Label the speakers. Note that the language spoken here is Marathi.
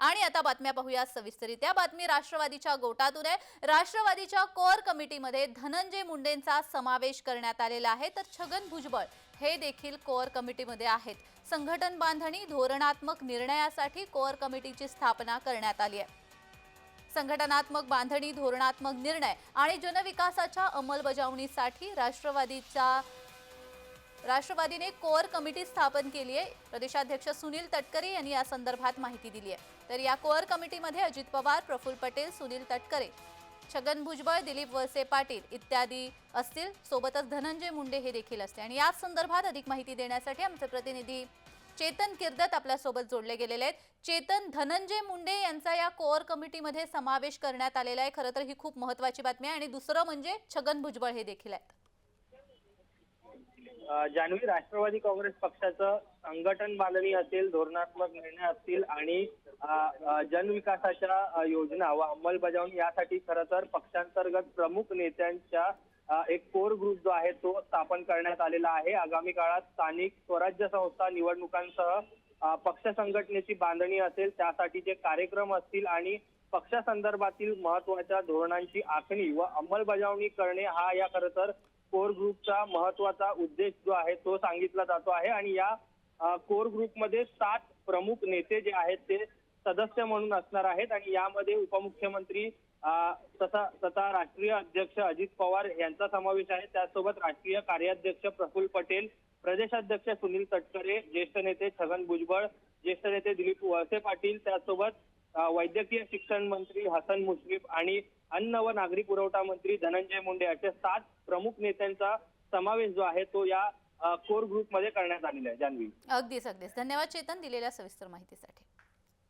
Speaker 1: आणि आता बातम्या पाहूया सविस्तरी त्या बातमी राष्ट्रवादीच्या गोटातून आहे. राष्ट्रवादीच्या कोर कमिटीमध्ये धनंजय मुंडेंचा समावेश करण्यात आलेला आहे. तर छगन भुजबळ हे देखील कोअर कमिटीमध्ये आहेत. संघटन बांधणी धोरणात्मक निर्णयासाठी कोअर कमिटीची स्थापना करण्यात आली आहे. संघटनात्मक बांधणी धोरणात्मक निर्णय आणि जनविकासाच्या अंमलबजावणीसाठी राष्ट्रवादीच्या राष्ट्रवादीने कोअर कमिटी स्थापन केली आहे. प्रदेशाध्यक्ष सुनील तटकरे यांनी या संदर्भात माहिती दिली आहे. तर या कोअर कमिटीमध्ये अजित पवार प्रफुल्ल पटेल सुनील तटकरे छगन भुजबळ दिलीप वळसे पाटील इत्यादी असतील. सोबतच धनंजय मुंडे हे देखील असते आणि याच संदर्भात अधिक माहिती देण्यासाठी आमचे प्रतिनिधी चेतन किर्दत आपल्यासोबत जोडले गेलेले आहेत. चेतन धनंजय मुंडे यांचा या कोअर कमिटीमध्ये समावेश करण्यात आलेला आहे. खरं तर ही खूप महत्वाची बातमी आहे. आणि दुसरं म्हणजे छगन भुजबळ हे देखील आहेत.
Speaker 2: जान्हवी राष्ट्रवादी काँग्रेस पक्षाचं संघटन बांधणी असेल धोरणात्मक निर्णय असतील आणि जनविकासाच्या योजना व अंमलबजावणी यासाठी खरं तर पक्षांतर्गत प्रमुख नेत्यांच्या एक कोर ग्रुप जो आहे तो स्थापन करण्यात आलेला आहे. आगामी काळात स्थानिक स्वराज्य संस्था निवडणुकांसह पक्ष संघटनेची बांधणी असेल त्यासाठी जे कार्यक्रम असतील आणि पक्षासंदर्भातील महत्त्वाच्या धोरणांची आखणी व अंमलबजावणी करणे हा या खरं तर कोर ग्रुपचा महत्त्वाचा उद्देश जो आहे तो सांगितला जातो आहे. आणि या कोर ग्रुपमध्ये सात प्रमुख नेते जे आहेत ते सदस्य म्हणून असणार आहेत. आणि यामध्ये उपमुख्यमंत्री तथा तथा राष्ट्रीय अध्यक्ष अजित पवार यांचा समावेश आहे. त्यासोबत राष्ट्रीय कार्याध्यक्ष प्रफुल्ल पटेल प्रदेशाध्यक्ष सुनील तटकरे ज्येष्ठ नेते छगन भुजबळ ज्येष्ठ नेते दिलीप वळसे पाटील त्यासोबत वैद्यकीय शिक्षण मंत्री हसन मुश्रीफ आणि अन्न व नागरी पुरवठा मंत्री धनंजय मुंडे असे सात प्रमुख नेत्यांचा समावेश जो आहे तो या कोर ग्रुपमध्ये करण्यात आलेला आहे. जान्हवी.
Speaker 1: अगदीच अगदीच. धन्यवाद चेतन दिलेल्या सविस्तर माहितीसाठी.